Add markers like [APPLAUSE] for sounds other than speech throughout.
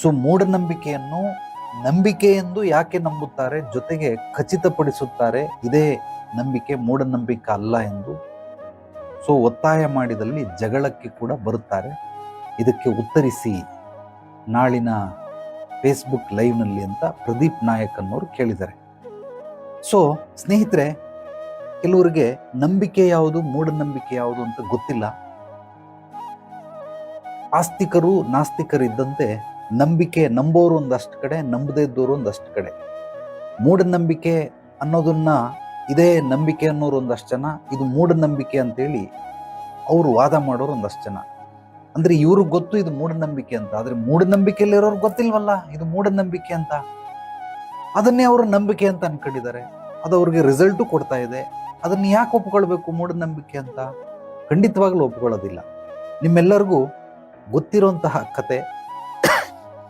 So ಮೂಢನಂಬಿಕೆಯನ್ನು ನಂಬಿಕೆ ಎಂದು ಯಾಕೆ ನಂಬುತ್ತಾರೆ? ಜೊತೆಗೆ ಖಚಿತಪಡಿಸುತ್ತಾರೆ, ಇದೇ ನಂಬಿಕೆ ಮೂಢನಂಬಿಕೆ ಅಲ್ಲ ಎಂದು. ಸೊ ಒತ್ತಾಯ ಮಾಡಿದಲ್ಲಿ ಜಗಳಕ್ಕೆ ಕೂಡ ಬರುತ್ತಾರೆ. ಇದಕ್ಕೆ ಉತ್ತರಿಸಿ ನಾಳಿನ ಫೇಸ್ಬುಕ್ ಲೈವ್ನಲ್ಲಿ ಅಂತ ಪ್ರದೀಪ್ ನಾಯಕ್ ಅನ್ನೋರು ಕೇಳಿದ್ದಾರೆ. ಸೊ ಸ್ನೇಹಿತರೆ, ಕೆಲವರಿಗೆ ನಂಬಿಕೆ ಯಾವುದು, ಮೂಢನಂಬಿಕೆ ಯಾವುದು ಅಂತ ಗೊತ್ತಿಲ್ಲ. ಆಸ್ತಿಕರು ನಾಸ್ತಿಕರು ಇದ್ದಂತೆ ನಂಬಿಕೆ ನಂಬೋರು ಒಂದಷ್ಟು ಕಡೆ, ನಂಬದೇ ಇದ್ದವರು ಒಂದಷ್ಟು ಕಡೆ. ಮೂಢನಂಬಿಕೆ ಅನ್ನೋದನ್ನ ಇದೇ ನಂಬಿಕೆ ಅನ್ನೋರು ಒಂದಷ್ಟು ಜನ, ಇದು ಮೂಢನಂಬಿಕೆ ಅಂತೇಳಿ ಅವರು ವಾದ ಮಾಡೋರು ಒಂದಷ್ಟು ಜನ. ಅಂದರೆ ಇವ್ರಿಗೆ ಗೊತ್ತು ಇದು ಮೂಢನಂಬಿಕೆ ಅಂತ, ಆದರೆ ಮೂಢನಂಬಿಕೆಯಲ್ಲಿರೋರು ಗೊತ್ತಿಲ್ವಲ್ಲ, ಇದು ಮೂಢನಂಬಿಕೆ ಅಂತ. ಅದನ್ನೇ ಅವರು ನಂಬಿಕೆ ಅಂತ ಅನ್ಕೊಂಡಿದ್ದಾರೆ. ಅದು ಅವ್ರಿಗೆ ರಿಸಲ್ಟು ಕೊಡ್ತಾ ಇದೆ. ಅದನ್ನು ಯಾಕೆ ಒಪ್ಕೊಳ್ಬೇಕು ಮೂಢನಂಬಿಕೆ ಅಂತ? ಖಂಡಿತವಾಗ್ಲೂ ಒಪ್ಕೊಳ್ಳೋದಿಲ್ಲ. ನಿಮ್ಮೆಲ್ಲರಿಗೂ ಗೊತ್ತಿರುವಂತಹ ಕತೆ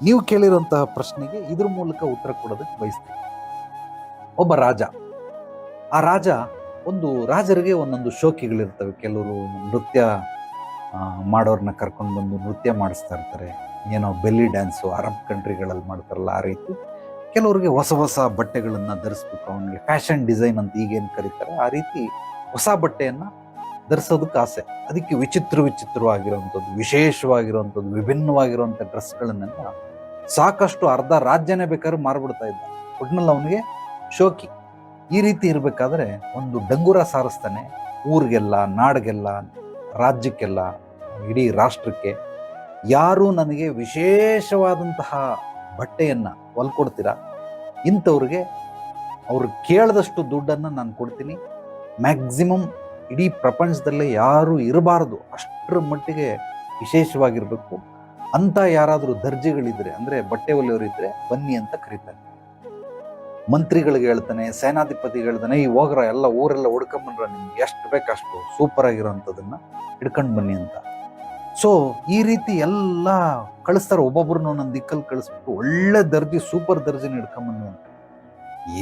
ನೀವು ಕೇಳಿರುವಂತಹ ಪ್ರಶ್ನೆಗೆ ಇದ್ರ ಮೂಲಕ ಉತ್ತರ ಕೊಡೋದಕ್ಕೆ ಬಯಸ್ತೀನಿ. ಒಬ್ಬ ರಾಜ. ಆ ರಾಜ ಒಂದು ರಾಜರಿಗೆ ಒಂದೊಂದು ಶೋಕಿಗಳಿರ್ತವೆ. ಕೆಲವರು ನೃತ್ಯ ಮಾಡೋರನ್ನ ಮಾಡೋರ್ನ ಕರ್ಕೊಂಡು ಬಂದು ನೃತ್ಯ ಮಾಡಿಸ್ತಾ ಇರ್ತಾರೆ. ಏನೋ ಬೆಲ್ಲಿ ಡ್ಯಾನ್ಸು, ಅರಬ್ ಕಂಟ್ರಿಗಳಲ್ಲಿ ಮಾಡ್ತಾರಲ್ಲ ಆ ರೀತಿ. ಕೆಲವರಿಗೆ ಹೊಸ ಹೊಸ ಬಟ್ಟೆಗಳನ್ನು ಧರಿಸ್ಬೇಕು. ಅವನಿಗೆ ಫ್ಯಾಷನ್ ಡಿಸೈನ್ ಅಂತ ಈಗೇನು ಕರೀತಾರೆ. ಆ ರೀತಿ ಹೊಸ ಬಟ್ಟೆಯನ್ನು ಧರಿಸೋದಕ್ಕೆ ಆಸೆ. ಅದಕ್ಕೆ ವಿಚಿತ್ರ ವಿಚಿತ್ರವಾಗಿರುವಂಥದ್ದು, ವಿಶೇಷವಾಗಿರುವಂಥದ್ದು, ವಿಭಿನ್ನವಾಗಿರುವಂಥ ಡ್ರೆಸ್ಗಳನ್ನೆಲ್ಲ ಸಾಕಷ್ಟು ಅರ್ಧ ರಾಜ್ಯನೇ ಬೇಕಾದ್ರೂ ಮಾರ್ಬಿಡ್ತಾ ಇದ್ದ. ಒಟ್ನಲ್ಲಿ ಅವನಿಗೆ ಶೋಕಿ. ಈ ರೀತಿ ಇರಬೇಕಾದ್ರೆ ಒಂದು ಡಂಗುರ ಸಾರಿಸ್ತಾನೆ, ಊರಿಗೆಲ್ಲ, ನಾಡಿಗೆಲ್ಲ, ರಾಜ್ಯಕ್ಕೆಲ್ಲ, ಇಡೀ ರಾಷ್ಟ್ರಕ್ಕೆ. ಯಾರು ನನಗೆ ವಿಶೇಷವಾದಂತಹ ಬಟ್ಟೆಯನ್ನು ಹೊಲ್ಕೊಡ್ತೀರಾ? ಇಂಥವ್ರಿಗೆ ಅವ್ರು ಕೇಳಿದಷ್ಟು ದುಡ್ಡನ್ನು ನಾನು ಕೊಡ್ತೀನಿ. ಮ್ಯಾಕ್ಸಿಮಮ್ ಇಡೀ ಪ್ರಪಂಚದಲ್ಲೇ ಯಾರೂ ಇರಬಾರದು. ಅಷ್ಟರ ಮಟ್ಟಿಗೆ ವಿಶೇಷವಾಗಿರಬೇಕು. ಅಂತ ಯಾರಾದರೂ ದರ್ಜೆಗಳಿದ್ರೆ, ಅಂದರೆ ಬಟ್ಟೆ ಹೊಲಿಯೋರಿದ್ರೆ ಬನ್ನಿ ಅಂತ ಕರೀತಾರೆ. ಮಂತ್ರಿಗಳಿಗೆ ಹೇಳ್ತಾನೆ, ಸೇನಾಧಿಪತಿಗೆ ಹೇಳ್ತಾನೆ ಈ ಹೋಗ್ರ, ಎಲ್ಲ ಊರೆಲ್ಲ ಹುಡ್ಕೊಂಬಂದ್ರ ನಿಮ್ಗೆ ಎಷ್ಟು ಬೇಕಷ್ಟು ಸೂಪರ್ ಆಗಿರೋಂಥದ್ದನ್ನ ಹಿಡ್ಕೊಂಡು ಬನ್ನಿ ಅಂತ. ಸೊ ಈ ರೀತಿ ಎಲ್ಲ ಕಳಿಸ್ತಾರೆ. ಒಬ್ಬೊಬ್ರನ್ನ ಒಂದೊಂದು ದಿಕ್ಕಲ್ಲಿ ಕಳಿಸ್ಬಿಟ್ಟು ಒಳ್ಳೆ ದರ್ಜೆ ಸೂಪರ್ ದರ್ಜೆನ ಹಿಡ್ಕೊಂಬನ್ನಿ ಅಂತ.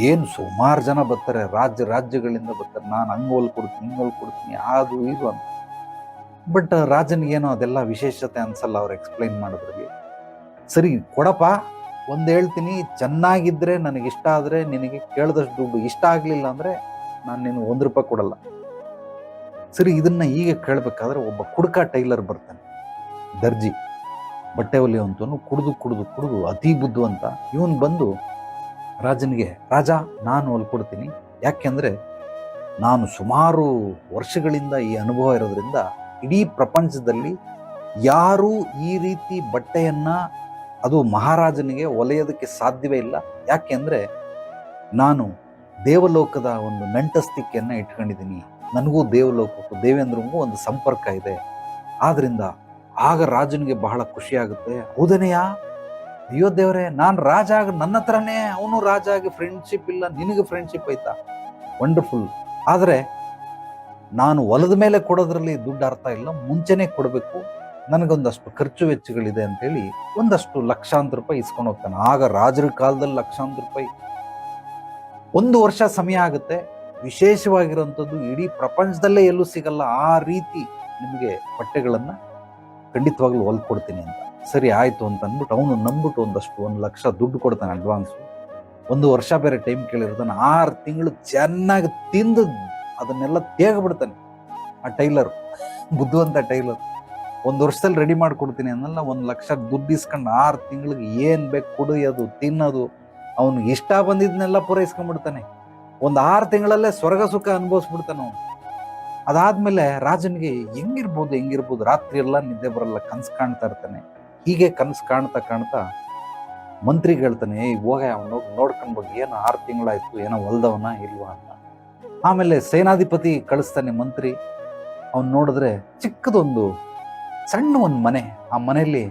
ಏನು ಸುಮಾರು ಜನ ಬರ್ತಾರೆ, ರಾಜ್ಯ, ರಾಜ್ಯಗಳಿಂದ ಬರ್ತಾರೆ. ನಾನು ಹಂಗೆ ಹೊಲ್ಕೊಡ್ತೀನಿ ಹಿಂಗೆ ಹೊಲ್ ಕೊಡ್ತೀನಿ, ಅದು ಇದು ಅಂತ. ಬಟ್ ರಾಜನಿಗೇನು ಅದೆಲ್ಲ ವಿಶೇಷತೆ ಅನ್ಸಲ್ಲ ಅವ್ರು ಎಕ್ಸ್ಪ್ಲೈನ್ ಮಾಡೋದ್ರಲ್ಲಿ. ಸರಿ, ಕೊಡಪ್ಪ, ಒಂದು ಹೇಳ್ತೀನಿ ಚೆನ್ನಾಗಿದ್ದರೆ ನನಗೆ ಇಷ್ಟ ಆದರೆ ನಿನಗೆ ಕೇಳಿದಷ್ಟು ದುಡ್ಡು. ಇಷ್ಟ ಆಗಲಿಲ್ಲ ಅಂದರೆ ನಾನು ನಿನಗೆ ಒಂದು ರೂಪಾಯಿ ಕೊಡಲ್ಲ. ಸರಿ, ಇದನ್ನು ಈಗ ಕೇಳಬೇಕಾದ್ರೆ ಒಬ್ಬ ಕುಡ್ಕ ಟೈಲರ್ ಬರ್ತಾನೆ, ದರ್ಜಿ, ಬಟ್ಟೆ ಹೊಲಿಯುವಂತವನು ಕುಡಿದು ಕುಡಿದು ಕುಡಿದು, ಅತಿ ಬುದ್ಧಿವಂತ. ಇವನು ಬಂದು ರಾಜನಿಗೆ, ರಾಜ, ನಾನು ಹೊಲ್ಕೊಡ್ತೀನಿ ಯಾಕೆಂದರೆ ನಾನು ಸುಮಾರು ವರ್ಷಗಳಿಂದ ಈ ಅನುಭವ ಇರೋದ್ರಿಂದ ಇಡೀ ಪ್ರಪಂಚದಲ್ಲಿ ಯಾರೂ ಈ ರೀತಿ ಬಟ್ಟೆಯನ್ನ ಅದು ಮಹಾರಾಜನಿಗೆ ಒಲೆಯೋದಕ್ಕೆ ಸಾಧ್ಯವೇ ಇಲ್ಲ. ಯಾಕೆಂದರೆ ನಾನು ದೇವಲೋಕದ ಒಂದು ನಂಟಸ್ತಿಕೆಯನ್ನು ಇಟ್ಕೊಂಡಿದ್ದೀನಿ. ನನಗೂ ದೇವಲೋಕಕ್ಕೂ ದೇವೇಂದ್ರಿಗೂ ಒಂದು ಸಂಪರ್ಕ ಇದೆ. ಆದ್ದರಿಂದ ಆಗ ರಾಜನಿಗೆ ಬಹಳ ಖುಷಿಯಾಗುತ್ತೆ. ಹೌದನೆಯಾ? ಅಯ್ಯೋ ದೇವ್ರೆ, ನಾನು ರಾಜ ಆಗ ನನ್ನ ಹತ್ರನೇ, ಅವನು ರಾಜ ಆಗಿ ಫ್ರೆಂಡ್ಶಿಪ್ ಇಲ್ಲ, ನಿನಗೆ ಫ್ರೆಂಡ್ಶಿಪ್ ಐತಾ? ವಂಡರ್ಫುಲ್ ಆದರೆ, ನಾನು ಹೊಲದ ಮೇಲೆ ಕೊಡೋದ್ರಲ್ಲಿ ದುಡ್ಡು ಅರ್ಥ ಇಲ್ಲ, ಮುಂಚೆನೇ ಕೊಡಬೇಕು. ನನಗೊಂದಷ್ಟು ಖರ್ಚು ವೆಚ್ಚಗಳಿದೆ ಅಂತೇಳಿ ಒಂದಷ್ಟು ಲಕ್ಷಾಂತರ ರೂಪಾಯಿ ಇಸ್ಕೊಂಡು ಹೋಗ್ತಾನೆ. ಆಗ ರಾಜರ ಕಾಲದಲ್ಲಿ ಲಕ್ಷಾಂತರ ರೂಪಾಯಿ ಒಂದು ವರ್ಷ ಸಮಯ ಆಗುತ್ತೆ. ವಿಶೇಷವಾಗಿರುವಂಥದ್ದು ಇಡೀ ಪ್ರಪಂಚದಲ್ಲೇ ಎಲ್ಲೂ ಸಿಗಲ್ಲ. ಆ ರೀತಿ ನಿಮಗೆ ಬಟ್ಟೆಗಳನ್ನು ಖಂಡಿತವಾಗ್ಲೂ ಹೊಲ್ಕೊಡ್ತೀನಿ ಅಂತ. ಸರಿ ಆಯಿತು ಅಂತ ಅಂದ್ಬಿಟ್ಟು ಅವನು ನಂಬಿಟ್ಟು ಒಂದಷ್ಟು ಒಂದು ಲಕ್ಷ ದುಡ್ಡು ಕೊಡ್ತಾನೆ ಅಡ್ವಾನ್ಸು ಒಂದು ವರ್ಷ ಬೇರೆ ಟೈಮ್ ಕೇಳಿರ್ತಾನೆ ಆರು ತಿಂಗಳು ಚೆನ್ನಾಗಿ ತಿಂದು ಅದನ್ನೆಲ್ಲ ತೇಗ್ಬಿಡ್ತಾನೆ. ಆ ಟೈಲರ್, ಬುದ್ಧಿವಂತ ಟೈಲರ್, ಒಂದು ವರ್ಷದಲ್ಲಿ ರೆಡಿ ಮಾಡ್ಕೊಡ್ತೀನಿ ಅನ್ನಲ್ಲ ಒಂದು ಲಕ್ಷ ದುಡ್ಡು ಇಸ್ಕೊಂಡು ಆರು ತಿಂಗಳಿಗೆ ಏನು ಬೇಕು ಕುಡಿಯೋದು ತಿನ್ನೋದು. ಅವ್ನಿಗೆ ಇಷ್ಟ ಬಂದಿದ್ದನ್ನೆಲ್ಲ ಪೂರೈಸ್ಕೊಂಡ್ಬಿಡ್ತಾನೆ. ಒಂದು ಆರು ತಿಂಗಳಲ್ಲೇ ಸ್ವರ್ಗ ಸುಖ ಅನುಭವಿಸ್ಬಿಡ್ತಾನೆ ಅವನು. ಅದಾದಮೇಲೆ ರಾಜನಿಗೆ ಹೆಂಗಿರ್ಬೋದು ಹೆಂಗಿರ್ಬೋದು ರಾತ್ರಿ ಎಲ್ಲ ನಿದ್ದೆ ಬರಲ್ಲ, ಕನ್ಸು ಕಾಣ್ತಾ ಇರ್ತಾನೆ. ಹೀಗೆ ಕನಸು ಕಾಣ್ತಾ ಕಾಣ್ತಾ ಮಂತ್ರಿಗೆ ಹೇಳ್ತಾನೆ ಹೋಗ ಅವನು ನೋಡ್ಕೊಂಡು ಹೋಗಿ ಏನೋ ಆರು ತಿಂಗಳಾಯ್ತು, ಏನೋ ಹೊಲ್ದವನ ಇಲ್ವಾ ಅಂತ. ಆಮೇಲೆ ಸೇನಾಧಿಪತಿ ಕಳಿಸ್ತಾನೆ ಮಂತ್ರಿ, ಅವ್ನು ನೋಡಿದ್ರೆ ಚಿಕ್ಕದೊಂದು ಸಣ್ಣ ಒಂದು ಮನೆ, ಆ ಮನೆಯಲ್ಲಿ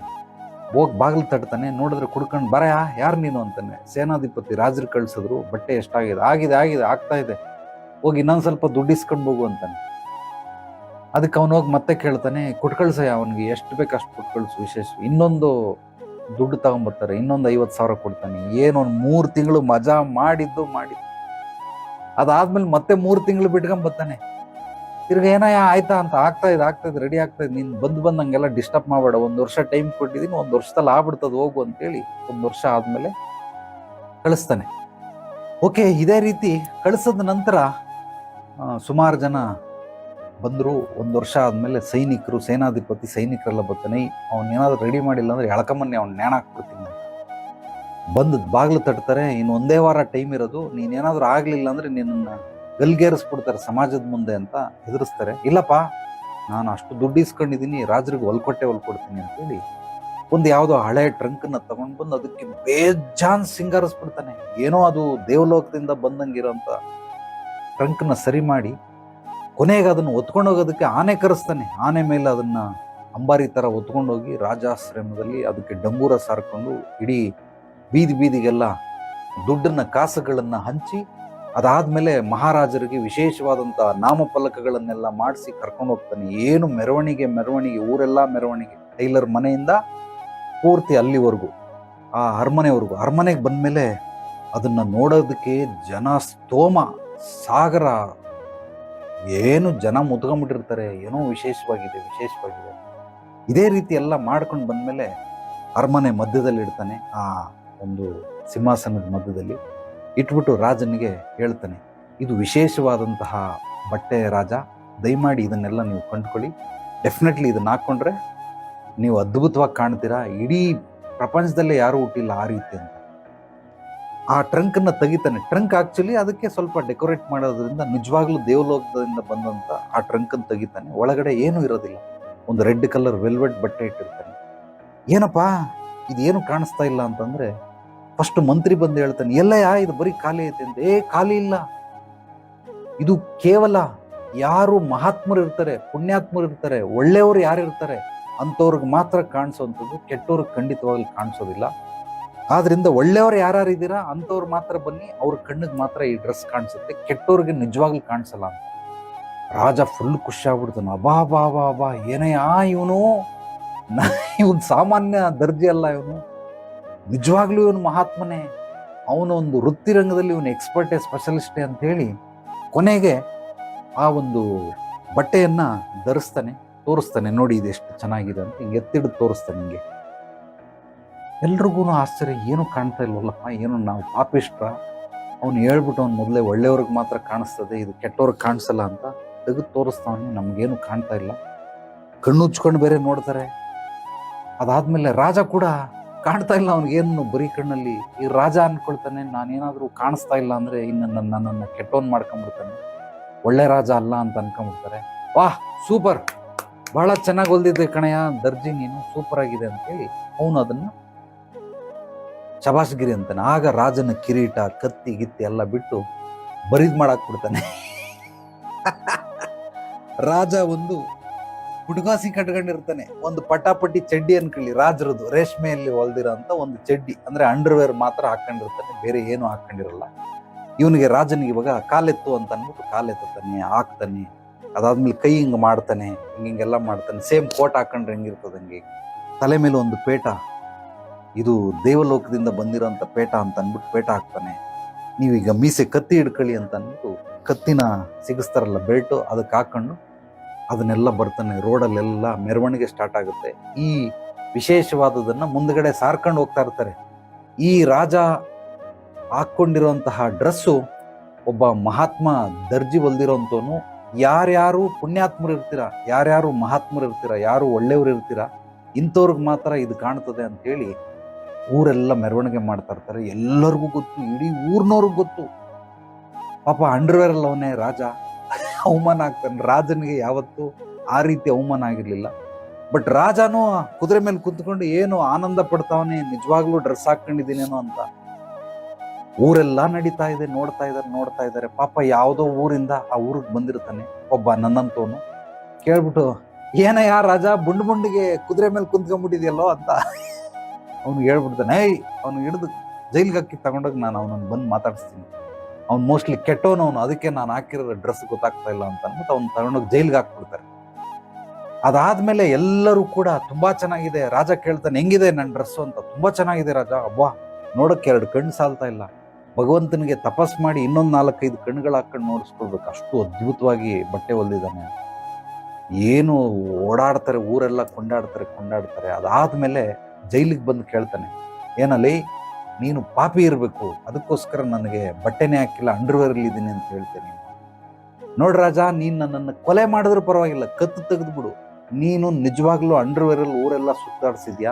ಹೋಗಿ ಬಾಗಿಲು ತಟ್ತಾನೆ, ನೋಡಿದ್ರೆ ಕುಡ್ಕೊಂಡು ಬರ ಯಾರು ನೀನು? ಅಂತಾನೆ. ಸೇನಾಧಿಪತಿ ರಾಜರು ಕಳಿಸಿದ್ರು, ಬಟ್ಟೆ ಎಷ್ಟಾಗಿದೆ, ಆಗಿದೆ ಆಗಿದೆ, ಆಗ್ತಾ ಇದೆ. ಹೋಗಿ ಇನ್ನೊಂದು ಸ್ವಲ್ಪ ದುಡ್ಡು ಇಸ್ಕೊಂಡು ಹೋಗು ಅಂತಾನೆ. ಅದಕ್ಕೆ ಅವನು ಹೋಗಿ ಮತ್ತೆ ಕೇಳ್ತಾನೆ ಕೊಟ್ಟು ಕಳ್ಸಯ್ಯ ಅವನಿಗೆ ಎಷ್ಟು ಬೇಕು ಅಷ್ಟು ಕೊಟ್ಟು ಕಳ್ಸು ವಿಶೇಷ. ಇನ್ನೊಂದು ದುಡ್ಡು ತಗೊಂಬರ್ತಾರೆ ಇನ್ನೊಂದು ಐವತ್ತು ಸಾವಿರ ಕೊಡ್ತಾನೆ. ಏನು ಒಂದು ಮೂರು ತಿಂಗಳು ಮಜಾ ಮಾಡಿದ್ದು ಮಾಡಿದ್ದು ಅದಾದ್ಮೇಲೆ ಮತ್ತೆ ಮೂರು ತಿಂಗಳು ಬಿಟ್ಕೊಂಡ್ ಬರ್ತಾನೆ ತಿರ್ಗ ಏನಯ್ಯ, ಆಯ್ತಾ ಅಂತ ಆಗ್ತಾ ಇದೆ ಆಗ್ತಾ ಇದೆ ರೆಡಿ ಆಗ್ತಾ ಇದೆ. ನೀನ್ ಬಂದ್ ಬಂದಂಗೆಲ್ಲ ಡಿಸ್ಟರ್ಬ್ ಮಾಡಬೇಡ. ಒಂದು ವರ್ಷ ಟೈಮ್ ಕೊಟ್ಟಿದ್ದೀನಿ, ಒಂದು ವರ್ಷದಲ್ಲಿ ಆಗ್ಬಿಡ್ತದ, ಹೋಗು ಅಂತೇಳಿ ಒಂದು ವರ್ಷ ಆದ್ಮೇಲೆ ಕಳಿಸ್ತಾನೆ. ಓಕೆ ಇದೇ ರೀತಿ ಕಳಿಸದ ನಂತರ ಸುಮಾರು ಜನ ಬಂದರು ಒಂದು ವರ್ಷ ಆದಮೇಲೆ ಸೈನಿಕರು, ಸೇನಾಧಿಪತಿ ಸೈನಿಕರೆಲ್ಲ ಬರ್ತಾನೆ, ಅವ್ನು ಏನಾದರೂ ರೆಡಿ ಮಾಡಿಲ್ಲ ಅಂದ್ರೆ ಎಳ್ಕೊಂಬನ್ನಿ ಅವ್ನು ನೇಣ ಹಾಕ್ಬಿಡ್ತೀನಿ ಬಂದು ಬಾಗಿಲು ತಟ್ತಾರೆ ಇನ್ನು ಒಂದೇ ವಾರ ಟೈಮ್ ಇರೋದು ನೀನೇನಾದರೂ ಆಗಲಿಲ್ಲ ಅಂದರೆ ನಿನ್ನ ಗಲ್ಗೇರಿಸ್ಬಿಡ್ತಾರೆ ಸಮಾಜದ ಮುಂದೆ ಅಂತ ಹೆದರಿಸ್ತಾರೆ. ಇಲ್ಲಪ್ಪ, ನಾನು ಅಷ್ಟು ದುಡ್ಡು ಇಸ್ಕೊಂಡಿದ್ದೀನಿ ರಾಜರಿಗೆ ಹೊಲ್ಕೊಟ್ಟೆ ಹೊಲ್ಕೊಡ್ತೀನಿ ಅಂತೇಳಿ ಒಂದು ಯಾವುದೋ ಹಳೆ ಟ್ರಂಕನ್ನು ತಗೊಂಡು ಬಂದು ಅದಕ್ಕೆ ಬೇಜಾನ್ ಸಿಂಗಾರಿಸ್ಬಿಡ್ತಾನೆ. ಏನೋ ಅದು ದೇವಲೋಕದಿಂದ ಬಂದಂಗಿರೋಂಥ ಟ್ರಂಕನ್ನು ಸರಿ ಮಾಡಿ ಕೊನೆಗೆ ಅದನ್ನು ಹೊತ್ಕೊಂಡು ಹೋಗೋದಕ್ಕೆ ಆನೆ ಕರೆಸ್ತಾನೆ. ಆನೆ ಮೇಲೆ ಅದನ್ನ ಅಂಬಾರಿ ತರ ಹೊತ್ಕೊಂಡೋಗಿ ರಾಜಾಶ್ರಮದಲ್ಲಿ ಅದಕ್ಕೆ ಡಂಗೂರ ಸಾರ್ಕೊಂಡು ಇಡೀ ಬೀದಿ ಬೀದಿಗೆಲ್ಲ ದುಡ್ಡನ್ನ ಕಾಸುಗಳನ್ನು ಹಂಚಿ, ಅದಾದಮೇಲೆ ಮಹಾರಾಜರಿಗೆ ವಿಶೇಷವಾದಂಥ ನಾಮಫಲಕಗಳನ್ನೆಲ್ಲ ಮಾಡಿಸಿ ಕರ್ಕೊಂಡು ಹೋಗ್ತಾನೆ. ಏನು ಮೆರವಣಿಗೆ ಮೆರವಣಿಗೆ, ಊರೆಲ್ಲ ಮೆರವಣಿಗೆ. ಟೈಲರ್ ಮನೆಯಿಂದ ಪೂರ್ತಿ ಅಲ್ಲಿವರೆಗೂ, ಆ ಅರಮನೆವರೆಗೂ. ಅರಮನೆಗೆ ಬಂದಮೇಲೆ ಅದನ್ನ ನೋಡೋದಕ್ಕೆ ಜನ ಸ್ತೋಮ, ಸಾಗರ ಏನು ಜನ ಮುತ್ಕೊಂಡ್ಬಿಟ್ಟಿರ್ತಾರೆ ಏನೋ ವಿಶೇಷವಾಗಿದೆ ವಿಶೇಷವಾಗಿದೆ ಇದೇ ರೀತಿ ಎಲ್ಲ ಮಾಡ್ಕೊಂಡು ಬಂದಮೇಲೆ ಅರಮನೆ ಮಧ್ಯದಲ್ಲಿ ಇಡ್ತಾನೆ, ಆ ಒಂದು ಸಿಂಹಾಸನದ ಮಧ್ಯದಲ್ಲಿ. ಇಟ್ಬಿಟ್ಟು ರಾಜನಿಗೆ ಹೇಳ್ತಾನೆ, ಇದು ವಿಶೇಷವಾದಂತಹ ಬಟ್ಟೆ ರಾಜ, ದಯಮಾಡಿ ಇದನ್ನೆಲ್ಲ ನೀವು ಕಂಡುಕೊಳ್ಳಿ. ಡೆಫಿನೆಟ್ಲಿ ಇದನ್ನು ಹಾಕ್ಕೊಂಡ್ರೆ ನೀವು ಅದ್ಭುತವಾಗಿ ಕಾಣ್ತೀರಾ. ಇಡೀ ಪ್ರಪಂಚದಲ್ಲೇ ಯಾರೂ ಹುಟ್ಟಿಲ್ಲ ಆ ರೀತಿ ಅಂತ. ಆ ಟ್ರಂಕ್ ಅನ್ನ ತೆಗಿತಾನೆ. ಟ್ರಂಕ್ ಆಕ್ಚುಲಿ ಅದಕ್ಕೆ ಸ್ವಲ್ಪ ಡೆಕೋರೇಟ್ ಮಾಡೋದ್ರಿಂದ ನಿಜವಾಗ್ಲೂ ದೇವಲೋಕದಿಂದ ಬಂದಂತ ಆ ಟ್ರಂಕ್ ಅನ್ನು ತೆಗಿತಾನೆ. ಒಳಗಡೆ ಏನೂ ಇರೋದಿಲ್ಲ. ಒಂದು ರೆಡ್ ಕಲರ್ ವೆಲ್ವೆಟ್ ಬಟ್ಟೆ ಇಟ್ಟಿರ್ತಾನೆ. ಏನಪ್ಪಾ? ಇದೇನು ಕಾಣಿಸ್ತಾ ಇಲ್ಲ ಅಂತಂದ್ರೆ ಫಸ್ಟ್ ಮಂತ್ರಿ ಬಂದು ಹೇಳ್ತಾನೆ, ಎಲ್ಲಯ್ಯ, ಇದು ಬರೀ ಖಾಲಿ ಐತೆ ಅಂತ ಏ, ಖಾಲಿ ಇಲ್ಲ. ಇದು ಕೇವಲ ಯಾರು ಮಹಾತ್ಮರು ಇರ್ತಾರೆ, ಪುಣ್ಯಾತ್ಮರು ಇರ್ತಾರೆ, ಒಳ್ಳೆಯವರು ಯಾರು ಇರ್ತಾರೆ, ಅಂಥವ್ರಿಗೆ ಮಾತ್ರ ಕಾಣಿಸೋವಂಥದ್ದು ಕೆಟ್ಟವ್ರಿಗೆ ಖಂಡಿತವಾಗಿ ಕಾಣಿಸೋದಿಲ್ಲ. ಆದ್ರಿಂದ ಒಳ್ಳೆಯವ್ರು ಯಾರು ಇದ್ದೀರಾ ಅಂಥವ್ರು ಮಾತ್ರ ಬನ್ನಿ, ಅವ್ರ ಕಣ್ಣಿಗೆ ಮಾತ್ರ ಈ ಡ್ರೆಸ್ ಕಾಣಿಸುತ್ತೆ. ಕೆಟ್ಟವ್ರಿಗೆ ನಿಜವಾಗ್ಲೂ ಕಾಣಿಸಲ್ಲ ಅಂತ. ರಾಜ ಫುಲ್ ಖುಷಿ ಆಗ್ಬಿಡ್ತಾನೆ ಅಬಾ ಬಾ ಬಾ ಬಾ ಏನಯ್ಯ ಇವನು? ಇವನ್ ಸಾಮಾನ್ಯ ದರ್ಜೆ ಅಲ್ಲ ಇವನು. ನಿಜವಾಗ್ಲೂ ಇವನು ಮಹಾತ್ಮನೇ. ಅವನು ಒಂದು ವೃತ್ತಿರಂಗದಲ್ಲಿ ಇವನು ಎಕ್ಸ್ಪರ್ಟೇ ಸ್ಪೆಷಲಿಸ್ಟೇ ಅಂತ ಹೇಳಿ ಕೊನೆಗೆ ಆ ಒಂದು ಬಟ್ಟೆಯನ್ನ ಧರಿಸ್ತಾನೆ, ತೋರಿಸ್ತಾನೆ. ನೋಡಿ ಇದೆಷ್ಟು ಚೆನ್ನಾಗಿದೆ ಅಂತ. ಹಿಂಗೆ ಎತ್ತಿಡಿದು ತೋರಿಸ್ತಾನೆ ಹಿಂಗೆ. ಎಲ್ರಿಗೂ ಆಶ್ಚರ್ಯ, ಏನು ಕಾಣ್ತಾ ಇಲ್ವಲ್ಲಪ್ಪ, ಏನು ನಾವು ಪಾಪಿಷ್ಟ್ರ ಅವ್ನು ಹೇಳ್ಬಿಟ್ಟು ಅವ್ನು ಮೊದಲೇ ಒಳ್ಳೆಯವ್ರಿಗೆ ಮಾತ್ರ ಕಾಣಿಸ್ತದೆ, ಇದು ಕೆಟ್ಟವ್ರಿಗೆ ಕಾಣಿಸಲ್ಲ ಅಂತ ತೆಗೆದು ತೋರಿಸ್ತಾವನು, ನಮಗೇನು ಕಾಣ್ತಾ ಇಲ್ಲ. ಕಣ್ಣು ಉಚ್ಕೊಂಡು ಬೇರೆ ನೋಡ್ತಾರೆ. ಅದಾದಮೇಲೆ ರಾಜ ಕೂಡ ಕಾಣ್ತಾ ಇಲ್ಲ ಅವ್ನಿಗೇನು ಬರೀ ಕಣ್ಣಲ್ಲಿ, ಈ ರಾಜ ಅಂದ್ಕೊಳ್ತಾನೆ ನಾನೇನಾದರೂ ಕಾಣಿಸ್ತಾ ಇಲ್ಲ ಅಂದರೆ ಇನ್ನು ನನ್ನ ನನ್ನನ್ನು ಕೆಟ್ಟವನ್ ಮಾಡ್ಕೊಂಡ್ಬಿಡ್ತಾನೆ ಒಳ್ಳೆ ರಾಜ ಅಲ್ಲ ಅಂತ ಅನ್ಕೊಂಡ್ಬಿಡ್ತಾರೆ ವಾಹ್, ಸೂಪರ್! ಬಹಳ ಚೆನ್ನಾಗಿ ಹೊಲ್ದಿದ್ದೆ ಕಣಯ್ಯ, ದರ್ಜಿ ನೀನು ಸೂಪರ್ ಆಗಿದೆ ಅಂತೇಳಿ ಅವನು ಅದನ್ನ ಶಬಾಷ್ಗಿರಿ ಅಂತಾನೆ ಆಗ ರಾಜನ ಕಿರೀಟ, ಕತ್ತಿ, ಗಿತ್ತಿ ಎಲ್ಲ ಬಿಟ್ಟು ಬರಿದ್ ಮಾಡಾಕ್ ಬಿಡ್ತಾನೆ ರಾಜ ಒಂದು ಹುಡುಗಾಸಿ ಕಟ್ಕೊಂಡಿರ್ತಾನೆ. ಒಂದು ಪಟಾಪಟಿ ಚಡ್ಡಿ ಅನ್ಕೊಳ್ಳಿ ರಾಜರದು ರೇಷ್ಮೆಯಲ್ಲಿ ಹೊಲ್ದಿರೋ ಅಂತ ಒಂದು ಚಡ್ಡಿ, ಅಂದ್ರೆ ಅಂಡರ್ವೇರ್ ಮಾತ್ರ ಹಾಕೊಂಡಿರ್ತಾನೆ ಬೇರೆ ಏನು ಹಾಕೊಂಡಿರಲ್ಲ ಇವನಿಗೆ ರಾಜನಿಗೆ ಇವಾಗ ಕಾಲೆತ್ತು ಅಂತ ಅಂದ್ಬಿಟ್ಟು ಕಾಲೆತ್ತಾನೆ ಹಾಕ್ತಾನೆ, ಅದಾದ್ಮೇಲೆ ಕೈ ಹಿಂಗೆ ಮಾಡ್ತಾನೆ, ಹಿಂಗ್ ಹಿಂಗೆಲ್ಲ ಮಾಡ್ತಾನೆ, ಸೇಮ್ ಕೋಟ್ ಹಾಕೊಂಡ್ರೆ ಹೆಂಗಿರ್ತದಂಗೆ ಹಂಗೆ. ತಲೆ ಮೇಲೆ ಒಂದು ಪೇಟ ಇದು ದೇವಲೋಕದಿಂದ ಬಂದಿರೋಂಥ ಪೇಟ ಅಂತ ಅಂದ್ಬಿಟ್ಟು ಪೇಟ ಹಾಕ್ತಾನೆ. ನೀವೀಗ ಮೀಸೆ ಕತ್ತಿ ಹಿಡ್ಕೊಳ್ಳಿ ಅಂತ ಅಂದ್ಬಿಟ್ಟು ಕತ್ತಿನ ಸಿಗಿಸ್ತಾರಲ್ಲ ಬೆಲ್ಟು, ಅದಕ್ಕೆ ಹಾಕೊಂಡು ಅದನ್ನೆಲ್ಲ ಬರ್ತಾನೆ. ರೋಡಲ್ಲೆಲ್ಲ ಮೆರವಣಿಗೆ ಸ್ಟಾರ್ಟ್ ಆಗುತ್ತೆ. ಈ ವಿಶೇಷವಾದದನ್ನು ಮುಂದ್ಗಡೆ ಸಾರ್ಕೊಂಡು ಹೋಗ್ತಾ ಇರ್ತಾರೆ. ಈ ರಾಜ ಹಾಕ್ಕೊಂಡಿರುವಂತಹ ಡ್ರೆಸ್ಸು ಒಬ್ಬ ಮಹಾತ್ಮ ದರ್ಜಿ ಹೊಲ್ದಿರೋಂಥವನು. ಯಾರ್ಯಾರು ಪುಣ್ಯಾತ್ಮರು ಇರ್ತೀರಾ, ಯಾರ್ಯಾರು ಮಹಾತ್ಮರು ಇರ್ತೀರಾ, ಯಾರು ಒಳ್ಳೆಯವರು ಇರ್ತೀರಾ, ಇಂಥವ್ರಿಗೆ ಮಾತ್ರ ಇದು ಕಾಣ್ತದೆ ಅಂತ ಹೇಳಿ ಊರೆಲ್ಲ ಮೆರವಣಿಗೆ ಮಾಡ್ತಾ ಇರ್ತಾರೆ. ಎಲ್ಲರಿಗೂ ಗೊತ್ತು, ಇಡೀ ಊರ್ನವ್ರಿಗೆ ಗೊತ್ತು. ಪಾಪ ಅಂಡರ್ವೇರ್ ಅವನೇ ರಾಜ. [LAUGHS] ಅವಮಾನ ಆಗ್ತಾನೆ. ರಾಜನಿಗೆ ಯಾವತ್ತೂ ಆ ರೀತಿ ಅವಮಾನ ಆಗಿರಲಿಲ್ಲ. ಬಟ್ ರಾಜನೂ ಕುದುರೆ ಮೇಲೆ ಕುತ್ಕೊಂಡು ಏನು ಆನಂದ ಪಡ್ತಾವನೆ, ನಿಜವಾಗ್ಲೂ ಡ್ರೆಸ್ ಹಾಕೊಂಡಿದ್ದೀನೇನೋ ಅಂತ. ಊರೆಲ್ಲ ನಡೀತಾ ಇದೆ, ನೋಡ್ತಾ ಇದಾರೆ, ನೋಡ್ತಾ ಇದ್ದಾರೆ ಪಾಪ ಯಾವುದೋ ಊರಿಂದ ಆ ಊರಿಗೆ ಬಂದಿರ್ತಾನೆ ಒಬ್ಬ ನನ್ನಂತವನು. ಕೇಳ್ಬಿಟ್ಟು ಏನಯ್ಯ ರಾಜ, ಬುಂಡ್ ಬುಂಡಿಗೆ ಕುದುರೆ ಮೇಲೆ ಕುಂತ್ಕೊಂಡ್ಬಿಟ್ಟಿದ್ಯಲ್ಲೋ ಅಂತ. ಅವ್ನು ಹೇಳ್ಬಿಡ್ತಾನೆ, ಏಯ್, ಅವ್ನು ಹಿಡಿದು ಜೈಲಿಗೆ ಹಾಕಿ ತಗೊಂಡೋಗಿ ನಾನು ಅವನನ್ನು ಬಂದು ಮಾತಾಡಿಸ್ತೀನಿ. ಅವ್ನು ಮೋಸ್ಟ್ಲಿ ಕೆಟ್ಟವನು ಅವನು, ಅದಕ್ಕೆ ನಾನು ಹಾಕಿರೋ ಡ್ರೆಸ್ ಗೊತ್ತಾಗ್ತಾ ಇಲ್ಲ ಅಂತ ಅಂದ್ಬಿಟ್ಟು ಅವ್ನು ತಗೊಂಡೋಗಿ ಜೈಲಿಗೆ ಹಾಕ್ಬಿಡ್ತಾರೆ. ಅದಾದಮೇಲೆ ಎಲ್ಲರೂ ಕೂಡ ತುಂಬಾ ಚೆನ್ನಾಗಿದೆ, ರಾಜ ಕೇಳ್ತಾನೆ, ಹೆಂಗಿದೆ ನನ್ನ ಡ್ರೆಸ್ಸು ಅಂತ? ತುಂಬಾ ಚೆನ್ನಾಗಿದೆ ರಾಜ ಅಬ್ಬಾ ನೋಡೋಕ್ಕೆ ಎರಡು ಕಣ್ಣು ಸಾಲ್ತಾ ಇಲ್ಲ. ಭಗವಂತನಿಗೆ ತಪಸ್ ಮಾಡಿ ಇನ್ನೊಂದು ನಾಲ್ಕೈದು ಕಣ್ಣುಗಳು ಹಾಕೊಂಡು ನೋಡಿಸ್ಕೊಳ್ಬೇಕು. ಅಷ್ಟು ಅದ್ಭುತವಾಗಿ ಬಟ್ಟೆ ಹೊಲಿದಾನೆ ಏನು ಓಡಾಡ್ತಾರೆ, ಊರೆಲ್ಲ ಕೊಂಡಾಡ್ತಾರೆ ಕೊಂಡಾಡ್ತಾರೆ. ಅದಾದ್ಮೇಲೆ ಜೈಲಿಗೆ ಬಂದು ಕೇಳ್ತಾನೆ ಏನಲ್ಲಿ ನೀನು ಪಾಪಿ ಇರಬೇಕು, ಅದಕ್ಕೋಸ್ಕರ ನನಗೆ ಬಟ್ಟೆನೇ ಹಾಕಿಲ್ಲ, ಅಂಡರ್ವೇರಲ್ಲಿ ಇದ್ದೀನಿ ಅಂತ ಹೇಳ್ತೇನೆ ನೋಡಿ ರಾಜ, ನೀನು ನನ್ನನ್ನು ಕೊಲೆ ಮಾಡಿದ್ರೂ ಪರವಾಗಿಲ್ಲ, ಕತ್ತು ತೆಗೆದುಬಿಡು. ನೀನು ನಿಜವಾಗ್ಲೂ ಅಂಡರ್ವೇರಲ್ಲಿ ಊರೆಲ್ಲ ಸುತ್ತಾಡಿಸಿದ್ಯಾ?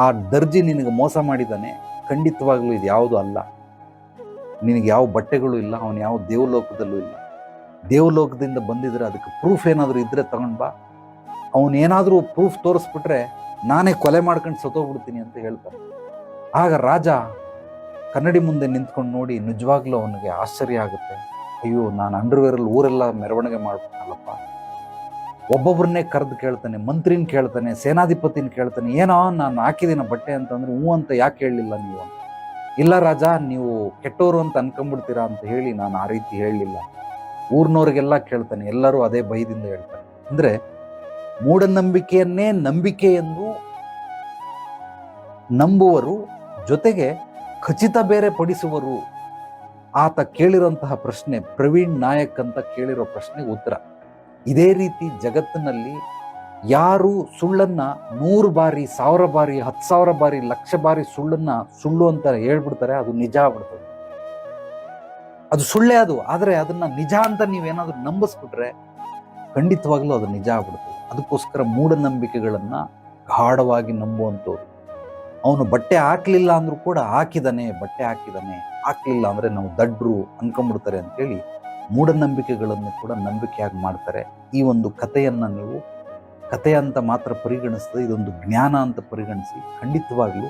ಆ ದರ್ಜಿ ನಿನಗೆ ಮೋಸ ಮಾಡಿದ್ದಾನೆ, ಖಂಡಿತವಾಗ್ಲೂ ಇದು ಯಾವುದು ಅಲ್ಲ. ನಿನಗೆ ಯಾವ ಬಟ್ಟೆಗಳು ಇಲ್ಲ, ಅವನು ಯಾವ ದೇವಲೋಕದಲ್ಲೂ ಇಲ್ಲ. ದೇವಲೋಕದಿಂದ ಬಂದಿದ್ರೆ ಅದಕ್ಕೆ ಪ್ರೂಫ್ ಏನಾದರೂ ಇದ್ರೆ ತಗೊಂಡು ಬಾ. ಅವನೇನಾದರೂ ಪ್ರೂಫ್ ತೋರಿಸ್ಬಿಟ್ರೆ ನಾನೇ ಕೊಲೆ ಮಾಡ್ಕೊಂಡು ಸತ್ತೋಗ್ಬಿಡ್ತೀನಿ ಅಂತ ಹೇಳ್ತಾರೆ ಆಗ ರಾಜ ಕನ್ನಡಿ ಮುಂದೆ ನಿಂತ್ಕೊಂಡು ನೋಡಿ ನಿಜವಾಗ್ಲೂ ಅವನಿಗೆ ಆಶ್ಚರ್ಯ ಆಗುತ್ತೆ. ಅಯ್ಯೋ, ನಾನು ಅಂಡರ್ವೇರಲ್ಲಿ ಊರೆಲ್ಲ ಮೆರವಣಿಗೆ ಮಾಡ್ಬಿಟ್ನಲ್ಲಪ್ಪ. ಒಬ್ಬೊಬ್ಬರನ್ನೇ ಕರೆದು ಕೇಳ್ತಾನೆ, ಮಂತ್ರಿನ ಕೇಳ್ತಾನೆ, ಸೇನಾಧಿಪತಿನ ಕೇಳ್ತಾನೆ, ಏನೋ ನಾನು ಹಾಕಿದ್ದೀನ ಬಟ್ಟೆ ಅಂತಂದ್ರೆ ಹ್ಞೂ ಅಂತ ಯಾಕೆ ಹೇಳಲಿಲ್ಲ ನೀವು? ಇಲ್ಲ ರಾಜ, ನೀವು ಕೆಟ್ಟೋರು ಅಂತ ಅನ್ಕೊಂಡ್ಬಿಡ್ತೀರಾ ಅಂತ ಹೇಳಿ ನಾನು ಆ ರೀತಿ ಹೇಳಲಿಲ್ಲ. ಊರಿನವ್ರಿಗೆಲ್ಲ ಕೇಳ್ತಾನೆ, ಎಲ್ಲರೂ ಅದೇ ಭಯದಿಂದ ಹೇಳ್ತಾರೆ. ಅಂದ್ರೆ ಮೂಢನಂಬಿಕೆಯನ್ನೇ ನಂಬಿಕೆ ಎಂದು ನಂಬುವರು, ಜೊತೆಗೆ ಖಚಿತ ಬೇರೆ ಪಡಿಸುವರು. ಆತ ಕೇಳಿರುವಂತಹ ಪ್ರಶ್ನೆ ಪ್ರವೀಣ್ ನಾಯಕ್ ಅಂತ ಕೇಳಿರೋ ಪ್ರಶ್ನೆ ಉತ್ತರ. ಇದೇ ರೀತಿ ಜಗತ್ತಿನಲ್ಲಿ ಯಾರು ಸುಳ್ಳನ್ನ ನೂರು ಬಾರಿ, ಸಾವಿರ ಬಾರಿ, ಹತ್ತು ಸಾವಿರ ಬಾರಿ, ಲಕ್ಷ ಬಾರಿ ಸುಳ್ಳನ್ನ ಸುಳ್ಳು ಅಂತ ಹೇಳ್ಬಿಡ್ತಾರೆ, ಅದು ನಿಜ ಆಗ್ಬಿಡ್ತದೆ. ಅದು ಸುಳ್ಳೇ ಅದು. ಆದರೆ ಅದನ್ನ ನಿಜ ಅಂತ ನೀವೇನಾದ್ರೂ ನಂಬಿಸ್ಬಿಟ್ರೆ ಖಂಡಿತವಾಗ್ಲೂ ಅದು ನಿಜ ಆಗ್ಬಿಡ್ತದೆ ಅದಕ್ಕೋಸ್ಕರ ಮೂಢನಂಬಿಕೆಗಳನ್ನು ಗಾಢವಾಗಿ ನಂಬುವಂಥವ್ರು. ಅವನು ಬಟ್ಟೆ ಹಾಕ್ಲಿಲ್ಲ ಅಂದರೂ ಕೂಡ ಹಾಕಿದಾನೆ, ಬಟ್ಟೆ ಹಾಕಿದಾನೆ, ಹಾಕ್ಲಿಲ್ಲ ಅಂದರೆ ನಾವು ದಡ್ರು ಅನ್ಕೊಂಡ್ಬಿಡ್ತಾರೆ ಅಂತೇಳಿ ಮೂಢನಂಬಿಕೆಗಳನ್ನು ಕೂಡ ನಂಬಿಕೆಯಾಗಿ ಮಾಡ್ತಾರೆ. ಈ ಒಂದು ಕಥೆಯನ್ನು ನೀವು ಕಥೆ ಅಂತ ಮಾತ್ರ ಪರಿಗಣಿಸ್ತದೆ ಇದೊಂದು ಜ್ಞಾನ ಅಂತ ಪರಿಗಣಿಸಿ ಖಂಡಿತವಾಗ್ಲೂ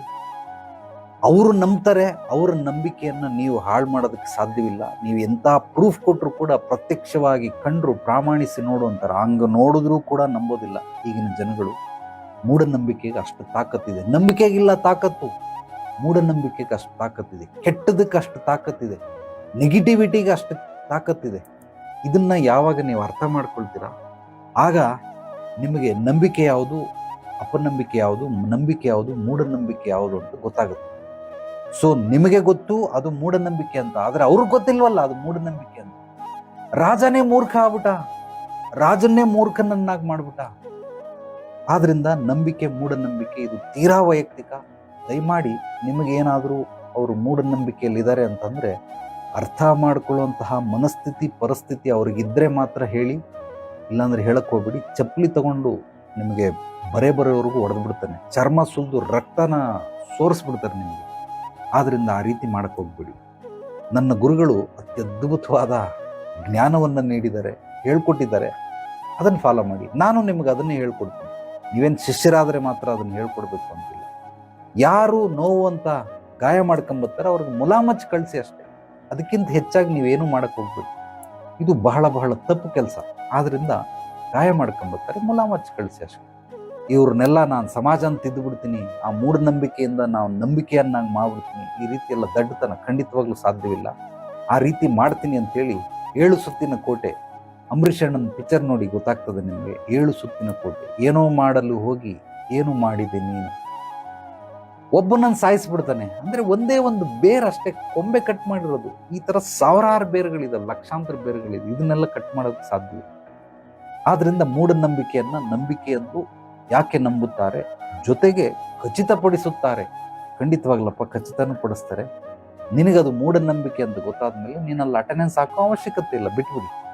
ಅವರು ನಂಬ್ತಾರೆ, ಅವರ ನಂಬಿಕೆಯನ್ನು ನೀವು ಹಾಳು ಮಾಡೋದಕ್ಕೆ ಸಾಧ್ಯವಿಲ್ಲ. ನೀವು ಎಂಥ ಪ್ರೂಫ್ ಕೊಟ್ಟರು ಕೂಡ ಪ್ರತ್ಯಕ್ಷವಾಗಿ ಕಂಡರು, ಪ್ರಾಮಾಣಿಸಿ ನೋಡುವಂತಾರ ಹಂಗ ನೋಡಿದ್ರೂ ಕೂಡ ನಂಬೋದಿಲ್ಲ. ಈಗಿನ ಜನಗಳು ಮೂಢನಂಬಿಕೆಗೆ ಅಷ್ಟು ತಾಕತ್ತಿದೆ. ನಂಬಿಕೆಗಿಲ್ಲ ತಾಕತ್ತು. ಮೂಢನಂಬಿಕೆಗೆ ಅಷ್ಟು ತಾಕತ್ತಿದೆ. ಕೆಟ್ಟದಕ್ಕೆ ಅಷ್ಟು ತಾಕತ್ತಿದೆ. ನೆಗೆಟಿವಿಟಿಗೆ ಅಷ್ಟು ತಾಕತ್ತಿದೆ. ಇದನ್ನು ಯಾವಾಗ ನೀವು ಅರ್ಥ ಮಾಡ್ಕೊಳ್ತೀರಾ? ಆಗ ನಿಮಗೆ ನಂಬಿಕೆ ಯಾವುದು, ಅಪನಂಬಿಕೆ ಯಾವುದು, ನಂಬಿಕೆ ಯಾವುದು, ಮೂಢನಂಬಿಕೆ ಯಾವುದು ಅಂತ ಗೊತ್ತಾಗುತ್ತೆ. ಸೊ ನಿಮಗೆ ಗೊತ್ತು, ಅದು ಮೂಢನಂಬಿಕೆ ಅಂತ. ಆದರೆ ಅವ್ರಿಗೆ ಗೊತ್ತಿಲ್ವಲ್ಲ, ಅದು ಮೂಢನಂಬಿಕೆ ಅಂತ. ರಾಜನೇ ಮೂರ್ಖ ಆಗ್ಬಿಟ್ಟ. ರಾಜನ್ನೇ ಮೂರ್ಖನನ್ನಾಗಿ ಮಾಡ್ಬಿಟ್ಟ. ಆದ್ರಿಂದ ನಂಬಿಕೆ, ಮೂಢನಂಬಿಕೆ, ಇದು ತೀರಾ ವೈಯಕ್ತಿಕ. ದಯಮಾಡಿ ನಿಮಗೇನಾದರೂ ಅವರು ಮೂಢನಂಬಿಕೆಯಲ್ಲಿ ಇದ್ದಾರೆ ಅಂತಂದ್ರೆ, ಅರ್ಥ ಮಾಡ್ಕೊಳ್ಳುವಂತಹ ಮನಸ್ಥಿತಿ, ಪರಿಸ್ಥಿತಿ ಅವ್ರಿಗಿದ್ರೆ ಮಾತ್ರ ಹೇಳಿ. ಇಲ್ಲಾಂದ್ರೆ ಹೇಳಕ್ ಹೋಗ್ಬಿಡಿ. ಚಪ್ಪಲಿ ತಗೊಂಡು ನಿಮಗೆ ಬರೇ ಬರೋವರೆಗೂ ಹೊಡೆದ್ಬಿಡ್ತಾನೆ ಚರ್ಮ ಸುಲಿದು ರಕ್ತನ ಸೋರಿಸ್ಬಿಡ್ತಾರೆ ನಿಮಗೆ. ಆದ್ರಿಂದ ಆ ರೀತಿ ಮಾಡಕ್ಕೆ ಹೋಗ್ಬಿಡಿ. ನನ್ನ ಗುರುಗಳು ಅತ್ಯದ್ಭುತವಾದ ಜ್ಞಾನವನ್ನು ನೀಡಿದ್ದಾರೆ ಹೇಳ್ಕೊಟ್ಟಿದ್ದಾರೆ, ಅದನ್ನು ಫಾಲೋ ಮಾಡಿ. ನಾನು ನಿಮ್ಗೆ ಅದನ್ನೇ ಹೇಳ್ಕೊಡ್ತೀನಿ. ನೀವೇನು ಶಿಷ್ಯರಾದರೆ ಮಾತ್ರ ಅದನ್ನು ಹೇಳ್ಕೊಡ್ಬೇಕು ಅಂತಿಲ್ಲ. ಯಾರು ನೋವು ಅಂತ ಗಾಯ ಮಾಡ್ಕೊಂಬತ್ತಾರೆ, ಅವ್ರಿಗೆ ಮುಲಾಮಚ್ ಕಳಿಸಿ ಅಷ್ಟೇ. ಅದಕ್ಕಿಂತ ಹೆಚ್ಚಾಗಿ ನೀವೇನು ಮಾಡಕ್ಕೆ ಹೋಗ್ಬೇಕು ಇದು ಬಹಳ ಬಹಳ ತಪ್ಪು ಕೆಲಸ. ಆದ್ದರಿಂದ ಗಾಯ ಮಾಡ್ಕೊಂಬತ್ತಾರೆ ಮುಲಾಮಚ್ ಕಳಿಸಿ ಅಷ್ಟೇ. ಇವ್ರನ್ನೆಲ್ಲ ನಾನು ಸಮಾಜ ಅಂತ ತಿದ್ದುಬಿಡ್ತೀನಿ. ಆ ಮೂಢನಂಬಿಕೆಯಿಂದ ನಾವು ನಂಬಿಕೆಯನ್ನಾಗಿ ಮಾಡ್ಬಿಡ್ತೀನಿ. ಈ ರೀತಿ ಎಲ್ಲ ದಡ್ಡತನ ಖಂಡಿತವಾಗ್ಲೂ ಸಾಧ್ಯವಿಲ್ಲ. ಆ ರೀತಿ ಮಾಡ್ತೀನಿ ಅಂತೇಳಿ ಏಳು ಸುತ್ತಿನ ಕೋಟೆ, ಅಂಬರೀಷ್ ಅಣ್ಣನ ಪಿಕ್ಚರ್ ನೋಡಿ ಗೊತ್ತಾಗ್ತದೆ ನಿಮಗೆ. ಏಳು ಸುತ್ತಿನ ಕೋಟೆ. ಏನೋ ಮಾಡಲು ಹೋಗಿ ಏನು ಮಾಡಿದೆ ನೀನು ಒಬ್ಬನನ್ನು ಸಾಯಿಸ್ಬಿಡ್ತಾನೆ. ಅಂದರೆ ಒಂದೇ ಒಂದು ಬೇರ್ ಅಷ್ಟೇ, ಕೊಂಬೆ ಕಟ್ ಮಾಡಿರೋದು. ಈ ಥರ ಸಾವಿರಾರು ಬೇರುಗಳಿದೆ ಲಕ್ಷಾಂತರ ಬೇರುಗಳಿದೆ ಇದನ್ನೆಲ್ಲ ಕಟ್ ಮಾಡೋದಕ್ಕೆ ಸಾಧ್ಯ ಆದ್ದರಿಂದ ಮೂಢನಂಬಿಕೆಯನ್ನ ನಂಬಿಕೆ ಎಂದು ಯಾಕೆ ನಂಬುತ್ತಾರೆ? ಜೊತೆಗೆ ಖಚಿತಪಡಿಸುತ್ತಾರೆ. ಖಂಡಿತವಾಗ್ಲಪ್ಪ ಖಚಿತನೂ ಪಡಿಸ್ತಾರೆ. ನಿನಗದು ಮೂಢನಂಬಿಕೆ ಅಂತ ಗೊತ್ತಾದ್ಮೇಲೆ ನೀನಲ್ಲಿ ಅಟೆಂಡೆನ್ಸ್ ಹಾಕೋ ಅವಶ್ಯಕತೆ ಇಲ್ಲ. ಬಿಟ್ಬಿಡಿ.